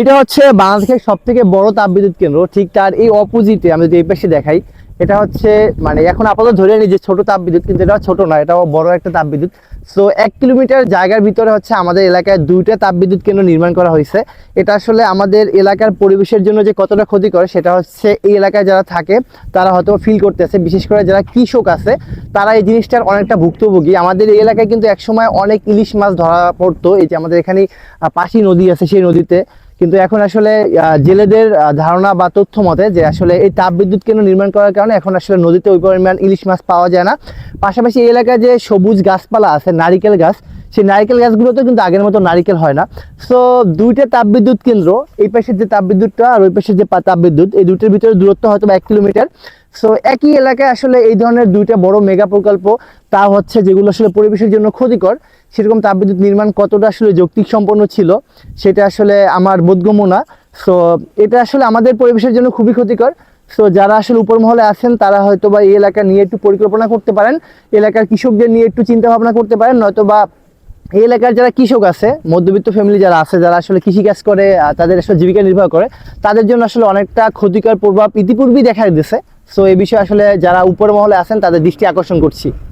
এটা হচ্ছে বাংলাদেশের সব থেকে বড় তাপবিদ্যুৎ কেন্দ্র। ঠিক তার এই অপোজিটে আমি যদি এই পাশে দেখাই, এটা হচ্ছে মানে এখন আপাতত ধরে নিই যে ছোট তাপবিদ্যুৎ, কিন্তু এটা ছোট না, এটাও বড় একটা তাপবিদ্যুৎ। সো এক কিলোমিটার জায়গার ভিতরে হচ্ছে আমাদের এলাকায় দুইটা তাপবিদ্যুৎ কেন্দ্র নির্মাণ করা হয়েছে। এটা আসলে আমাদের এলাকার পরিবেশের জন্য যে কতটা ক্ষতি করে সেটা হচ্ছে এই এলাকায় যারা থাকে, তারা হয়তো ফিল করতেছে, বিশেষ করে যারা কৃষক আছে, তারা এই জিনিসটার অনেকটা ভুক্তভোগী। আমাদের এই এলাকায় কিন্তু একসময় অনেক ইলিশ মাছ ধরা পড়তো। এই যে আমাদের এখানে পাশি নদী আছে, সেই নদীতে। কিন্তু এখন আসলে জেলেদের ধারণা বা তথ্য মতে যে আসলে এই তাপবিদ্যুৎ কেন্দ্র নির্মাণ করার কারণে এখন আসলে নদীতে ওই পরিমাণ ইলিশ মাছ পাওয়া যায় না। পাশাপাশি এই এলাকায় যে সবুজ গাছপালা আছে, নারিকেল গাছ, সেই নারিকেল গাছগুলোতে কিন্তু আগের মতো নারিকেল হয় না। সো দুইটা তাপবিদ্যুৎ কেন্দ্র, এই পাশের যে তাপবিদ্যুৎটা আর ওই পাশের যে তাপবিদ্যুৎ, এই দুটোর ভিতরে দূরত্ব হয়তো এক কিলোমিটার। সো একই এলাকায় আসলে এই ধরনের দুইটা বড় মেগা প্রকল্প, তা হচ্ছে যেগুলো আসলে পরিবেশের জন্য ক্ষতিকর, সেরকম তাপবিদ্যুৎ নির্মাণ কতটা আসলে যৌক্তিক সম্পন্ন ছিল, সেটা আসলে আমার বোধগম্য না সো এটা আসলে আমাদের পরিবেশের জন্য খুবই ক্ষতিকর। সো যারা আসলে উপর মহলে আছেন, তারা হয়তো বা এই এলাকা নিয়ে একটু পরিকল্পনা করতে পারেন, এলাকার কৃষকদের নিয়ে একটু চিন্তা ভাবনা করতে পারেন নয়তো বা এই এলাকার যারা কৃষক আছে, মধ্যবিত্ত ফ্যামিলি যারা আছে, যারা আসলে কৃষিকাজ করে তাদের আসলে জীবিকা নির্বাহ করে, তাদের জন্য আসলে অনেকটা ক্ষতিকর প্রভাব ইতিপূর্বেই দেখা দিতেছে সো এ বিষয়ে আসলে যারা উপর মহলে আছেন তাদের দৃষ্টি আকর্ষণ করছি।